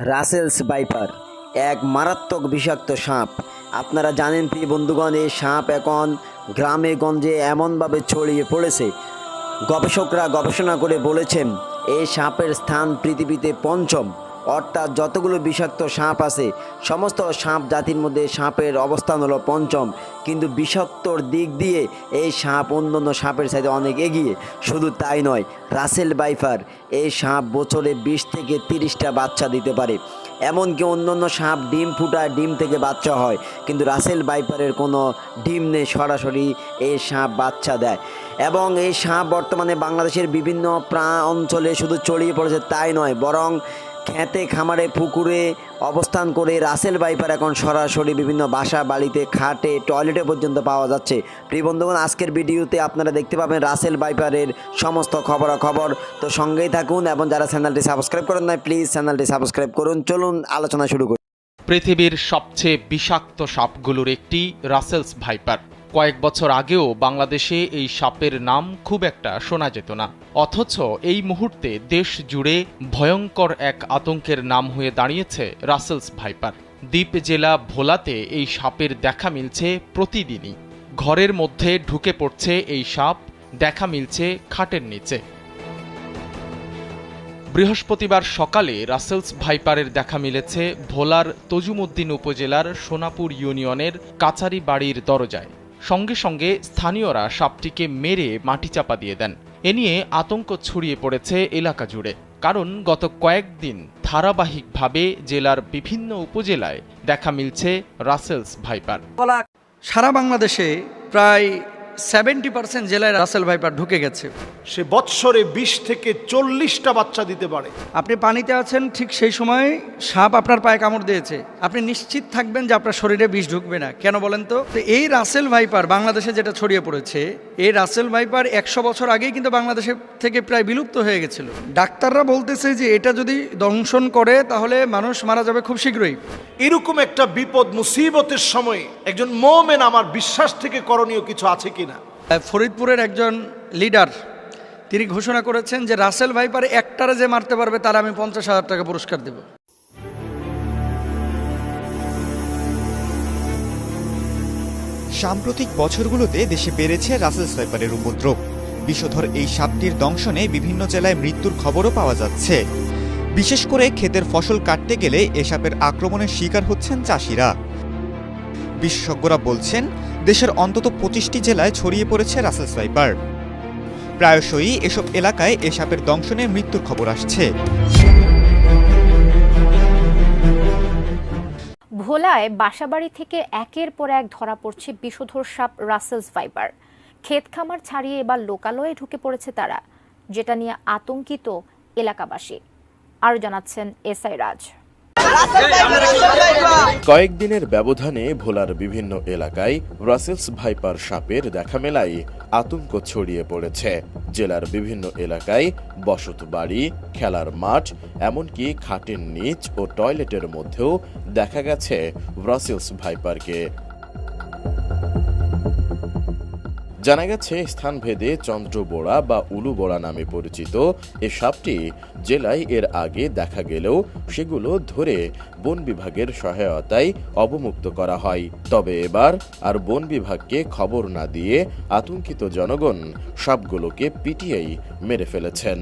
রাসেলস বাইপার এক মারাত্মক বিষাক্ত সাপ। আপনারা জানেন, প্রিয় বন্ধুগণ, এই সাপ এখন গ্রামে গঞ্জে এমনভাবে ছড়িয়ে পড়েছে। গবেষকরা গবেষণা করে বলেছেন, এই সাপের স্থান পৃথিবীতে পঞ্চম। অর্থাৎ যতগুলো বিষাক্ত সাপ আছে, সমস্ত সাপ জাতির মধ্যে সাপের অবস্থান হলো পঞ্চম। কিন্তু বিষাক্তর দিক দিয়ে এই সাপ অন্যান্য সাপের সাথে অনেক এগিয়ে। শুধু তাই নয়, রাসেল বাইফার এই সাপ বছরে বিশ থেকে তিরিশটা বাচ্চা দিতে পারে। এমনকি অন্যান্য সাপ ডিম ফুটায় ডিম থেকে বাচ্চা হয়, কিন্তু রাসেল বাইপারের কোনো ডিম নেই, সরাসরি এই সাপ বাচ্চা দেয়। এবং এই সাপ বর্তমানে বাংলাদেশের বিভিন্ন প্রা অঞ্চলে শুধু ছড়িয়ে পড়েছে তাই নয়, বরং খেতে খামারে, পুকুরে অবস্থান করে রাসেল বাইপার এখন সরাসরি বিভিন্ন বাসা, বাড়িতে, খাটে, টয়লেটে পর্যন্ত পাওয়া যাচ্ছে। প্রিয় বন্ধুগণ, আজকের ভিডিওতে আপনারা দেখতে পাবেন রাসেল বাইপারের সমস্ত খবরাখবর। তো সঙ্গেই থাকুন এবং যারা চ্যানেলটি সাবস্ক্রাইব করেন নাই, প্লিজ চ্যানেলটি সাবস্ক্রাইব করুন। চলুন আলোচনা শুরু করি। পৃথিবীর সবচেয়ে বিষাক্ত সাপগুলোর একটি রাসেলস ভাইপার। কয়েক বছর আগেও বাংলাদেশে এই সাপের নাম খুব একটা শোনা যেত না। অথচ এই মুহূর্তে দেশ জুড়ে ভয়ঙ্কর এক আতঙ্কের নাম হয়ে দাঁড়িয়েছে রাসেলস ভাইপার। দ্বীপ জেলা ভোলাতে এই সাপের দেখা মিলছে প্রতিদিনই। ঘরের মধ্যে ঢুকে পড়ছে এই সাপ, দেখা মিলছে খাটের নিচে। বৃহস্পতিবার সকালে রাসেলস ভাইপারের দেখা মিলেছে ভোলার তজুমুদ্দিন উপজেলার সোনাপুর ইউনিয়নের কাছারি বাড়ির দরজায়। সঙ্গে সঙ্গে স্থানীয়রা সাপটিকে মেরে মাটি চাপা দিয়ে দেন। এ নিয়ে আতঙ্ক ছড়িয়ে পড়েছে এলাকা জুড়ে। কারণ গত কয়েকদিন ধারাবাহিকভাবে জেলার বিভিন্ন উপজেলায় দেখা মিলছে রাসেলস ভাইপার। সারা বাংলাদেশে প্রায় সেভেন্টি পার্সেন্ট জেলায় রাসেল ভাইপার ঢুকে গেছে। সে বৎসরে বিশ থেকে চল্লিশটা বাচ্চা দিতে পারে। আপনি পানিতে আছেন ঠিক সেই সময় সাপ আপনার পায়ে কামড় দিয়েছে। আপনি নিশ্চিত থাকবেন যে আপনার শরীরে বিষ ঢুকবে না। কেন বলেন তো? তো এই রাসেল ভাইপার বাংলাদেশে যেটা ছড়িয়ে পড়েছে এই রাসেল ভাইপার একশো বছর আগেই কিন্তু বাংলাদেশে থেকে প্রায় বিলুপ্ত হয়ে গেছিল। ডাক্তাররা বলতেছে যে এটা যদি দংশন করে তাহলে মানুষ মারা যাবে খুব শীঘ্রই। এরকম একটা বিপদ মুসিবতের সময় একজন মোমেন আমার বিশ্বাস থেকে করণীয় কিছু আছে কিনা। ফরিদপুরের একজন লিডার, তিনি ঘোষণা করেছেন যে রাসেল ভাইপার একটারে যে মারতে পারবে তার আমি পঞ্চাশ হাজার টাকা পুরস্কার দেব। সাম্প্রতিক বছরগুলোতে দেশে বেড়েছে রাসেল সাইপারের উপদ্রব। বিষধর এই সাপটির দংশনে বিভিন্ন জেলায় মৃত্যুর খবরও পাওয়া যাচ্ছে। বিশেষ করে ক্ষেতের ফসল কাটতে গেলে এ সাপের আক্রমণের শিকার হচ্ছেন চাষিরা। বিশেষজ্ঞরা বলছেন দেশের অন্তত পঁচিশটি জেলায় ছড়িয়ে পড়েছে রাসেল সাইপার প্রায়শই এসব এলাকায় এ সাপের দংশনে মৃত্যুর খবর আসছে। ভোলায় বাসাবাড়ি থেকে একের পর এক ধরা পড়ছে বিষধর সাপ রাসেলস ভাইপার ক্ষেত খামার ছাড়িয়ে এবার লোকালয়ে ঢুকে পড়েছে তারা, যেটা নিয়ে আতঙ্কিত এলাকাবাসী। আরও জানাচ্ছেন এসআই রাজ। কয়েকদিনের ব্যবধানে ভোলার বিভিন্ন এলাকায় ব্রাসেলস ভাইপার সাপের দেখা মেলায় আতঙ্ক ছড়িয়ে পড়েছে। জেলার বিভিন্ন এলাকায় বসত বাড়ি, খেলার মাঠ, এমনকি খাটের নিচ ও টয়লেটের মধ্যেও দেখা গেছে ব্রাসেলস ভাইপারকে। জানা গেছে, স্থানভেদে চন্দ্রবোড়া বা উলুবোড়া নামে পরিচিত এ সাপটি জেলায় এর আগে দেখা গেলেও সেগুলো ধরে বন বিভাগের সহায়তায় অবমুক্ত করা হয়। তবে এবার আর বন বিভাগকে খবর না দিয়ে আতঙ্কিত জনগণ সাপগুলোকে পিটিয়েই মেরে ফেলেছেন।